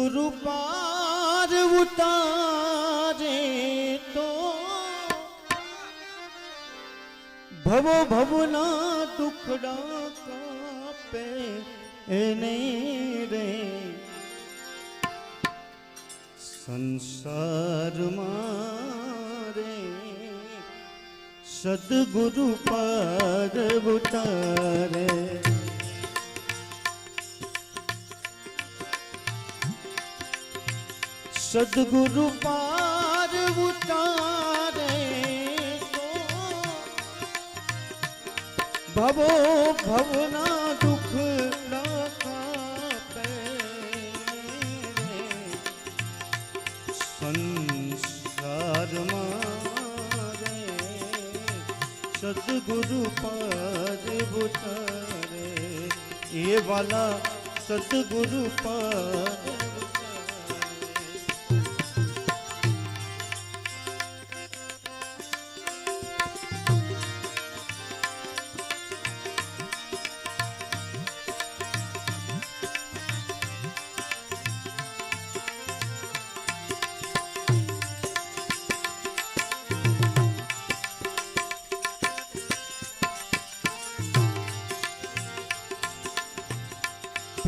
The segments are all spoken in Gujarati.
સદગુરુ પાર ઉતારે તો ભવો ભવના દુખડા કાપે એને રે સંસારમાં રે સદગુરુ પાર ઉતારે સદગુરુ પાર ઉતારે ભવો ભવના દુઃખ સંસારમાં સદગુરુ પાર ઉતારે એ વાલા સદગુરુ પાર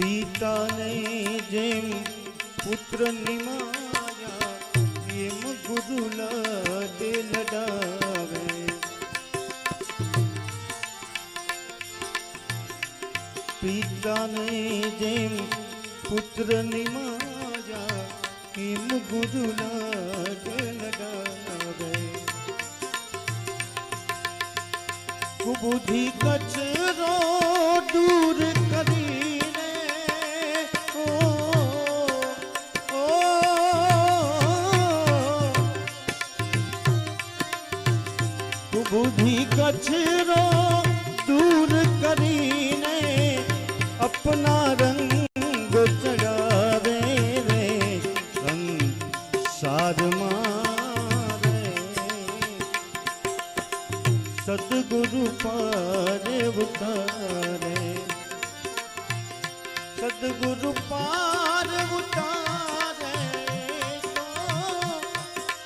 પિતાને જેમ પુત્રની માયા એમ ગુરુ લાડે લડાવે. પિતાને જેમ પુત્રની માયા એમ ગુરુ લાડે લડાવે. કુબુધિ કચરો કચરો દૂર કરીને અપના રંગ ચડાવે રે સંસારમાં રે. સદગુરુ પારે ઉતારે, સદગુરુ પાર ઉતારે.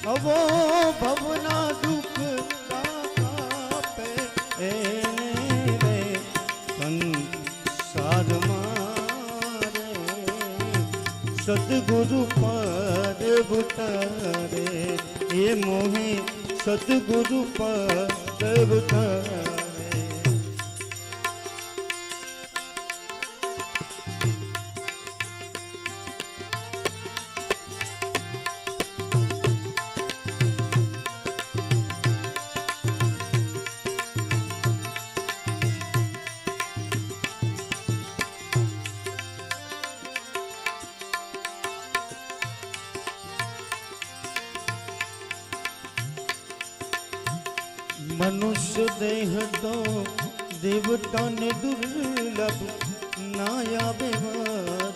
હવો ભવો ભવના દુઃખ સદગુરુ પાર ઉતારે એ મોહે સદગુરુ પાર ઉતારે. દેહ તો દેવતાને દુર્લભ ના આવે વારંવાર.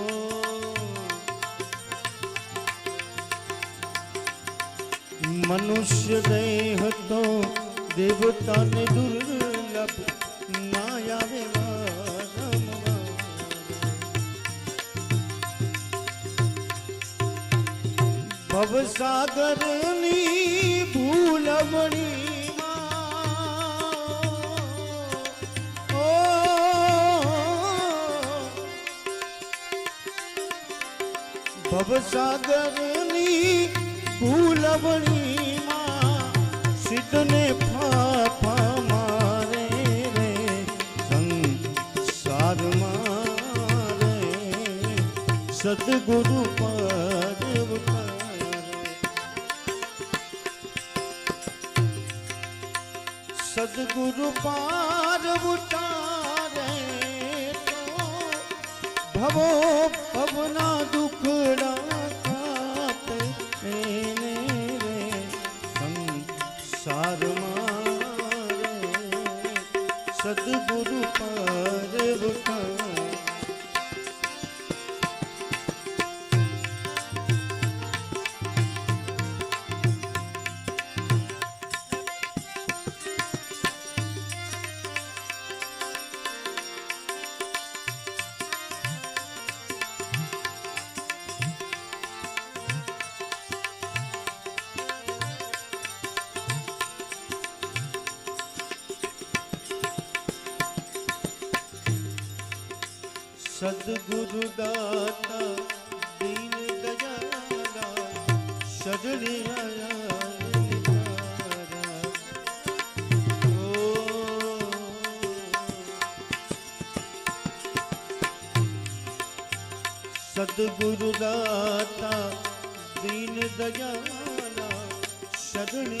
ઓ. મનુષ્ય દેહ તો દેવતાને દુર્લભ ના આવે વારંવાર. ભવસાગરની ભૂલવણી ભવસાગરની ભૂલવણીમાં સિદ્ધને ફાફા મારે રે સંસારમાં રે. સદગુરુ પાર સદગુરુ પાર ઉતારે ભવો ભવના દુખડા કાપે એને રે સંસારમાં સદગુરુ ਸਤਿਗੁਰੂ ਦਾਤਾ ਦੀਨ ਦਇਆਲਾ ਸ਼ਰਨ ਸਤਿਗੁਰੂ ਦਾਤਾ ਦੀਨ ਦਇਆਲਾ ਸ਼ਰਨ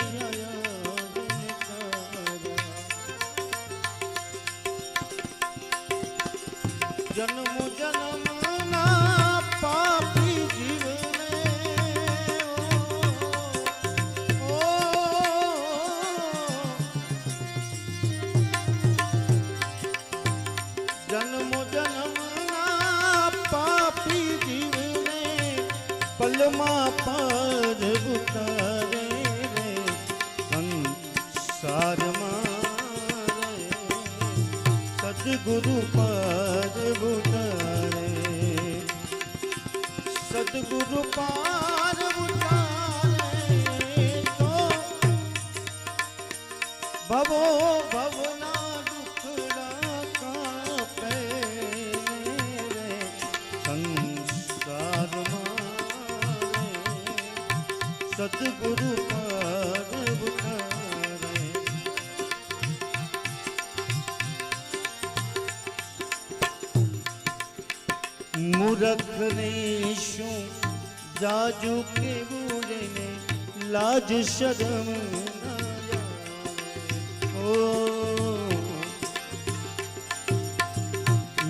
પલમાં પાર ઉતારે રે સંસારમાં સદગુરુ પાર ઉતારે સદગુરુ પાર ઉતારે તો ભવો ભવના સદગુરુ પાર ઉતારે મૂરખને શું જાજુ કેવું રેને લાજ શરમ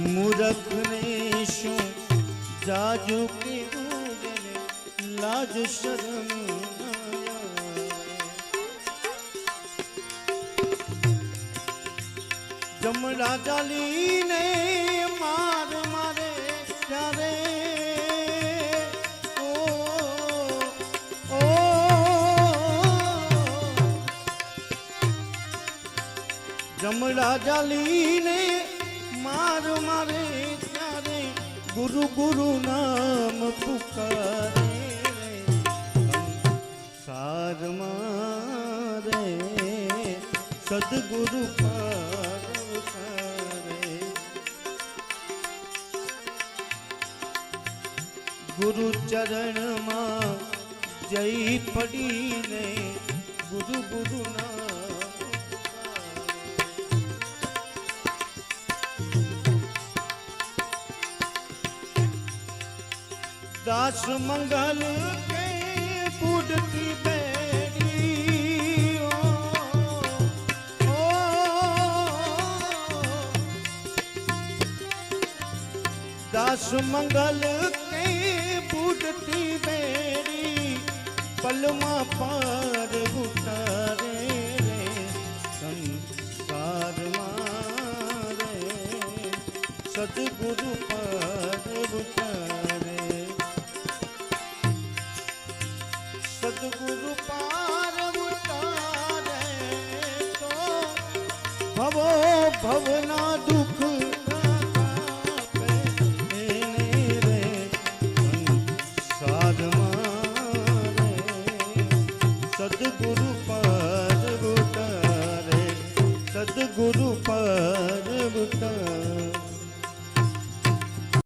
મૂરખ ને શું જાજુ કેવું લાજ શરમ જમણા ચાલીને માર મારે ત્યારે ઓ જમણા ચાલીને માર મારે ત્યારે ગુરુ ગુરુ નામ પુકારે સાર મારે, સદગુરુ પાર ગુરુ ચરણમાં જય પડીને ગુરુ ગુરુ નામ દાસ મંગલ કે બુડતી બેડી દાસ મંગલ કે બુડતી બેડી પલમાં પાર ઉતારે રે સંસારમાં રે સદગુરુ પાર